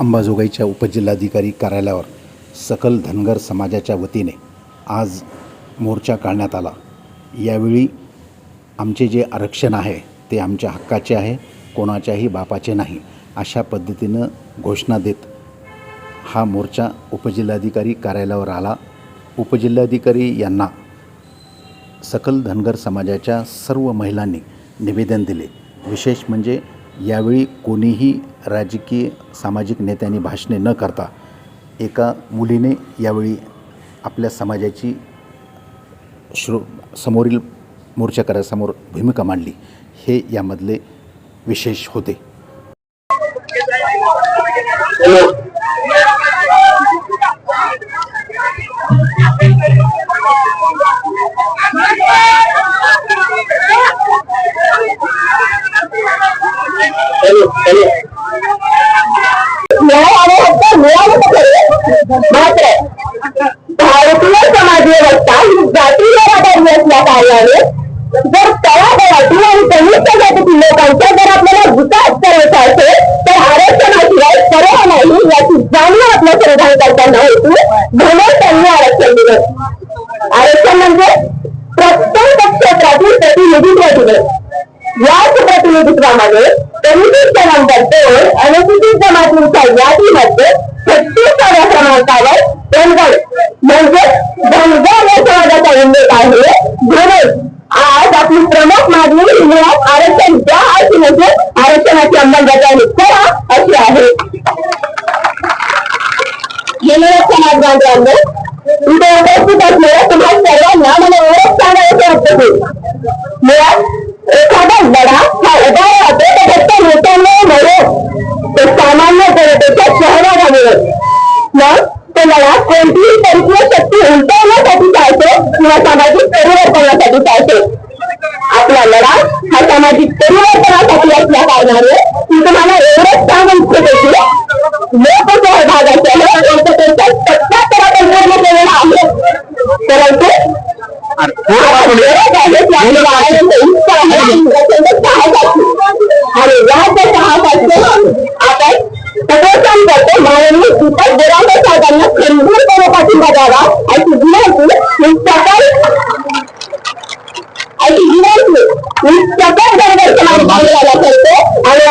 अंबाजोगाईच्या उपजिल्हाधिकारी कार्यालयावर सकल धनगर समाजाच्या वतीने आज मोर्चा काढण्यात आला. यावेळी आमचे जे आरक्षण आहे ते आमच्या हक्काचे आहे कोणाच्याही बापाचे नाही अशा पद्धतीनं घोषणा देत हा मोर्चा उपजिल्हाधिकारी कार्यालयावर आला. उपजिल्हाधिकारी यांना सकल धनगर समाजाच्या सर्व महिलांनी निवेदन दिले. विशेष म्हणजे यावेळी कोणीही राजकीय सामाजिक नेत्यांनी भाषणे न करता एका मुलीने यावेळी आपल्या समाजाची श्रो समोरील मोर्चाकऱ्यासमोर भूमिका मांडली. हे यामधले विशेष होते. मात्र भारतीय समाज व्यवस्था ही जातीय आधारली असल्या कारणाने जर तळागाळातील आणि कनिष्ठ जातीतील लोकांचा जर आपल्याला विकास करायचा असेल, तर आरक्षणाशिवाय पर्याय नाही याची जाणीव आपल्या संविधान करताना होती. म्हणून त्यांनी आरक्षण दिलं. आरक्षण म्हणजे प्रत्येक क्षेत्रातील प्रतिनिधित्व दिलं. याच प्रतिनिधित्वामध्ये अनुसूचित क्रमांक दोन अनुसूचित जमातींच्या यादीमध्ये छत्तीसाव्या क्रमांकावर धनगर म्हणजे धनगर या समाजाचा उल्लेख आहे म्हणून आज आपली प्रमुख मागणी आरक्षण द्या अशी म्हणजे आरक्षणाची अंमलबजावणी करा अशी आहे गेलेल्या समाज बांधवांनी इथे उपस्थित असलेल्या किंवा सामाजिक परिवर्तनासाठी चालतो आपला लढा हा सामाजिक परिवर्तनासाठी असल्या कारणाने मी तुम्हाला एवढंच सांगू इच्छिते की लोकसहभागाच्या खंबीरपणे पाठिंबा द्यावा अशी विनंती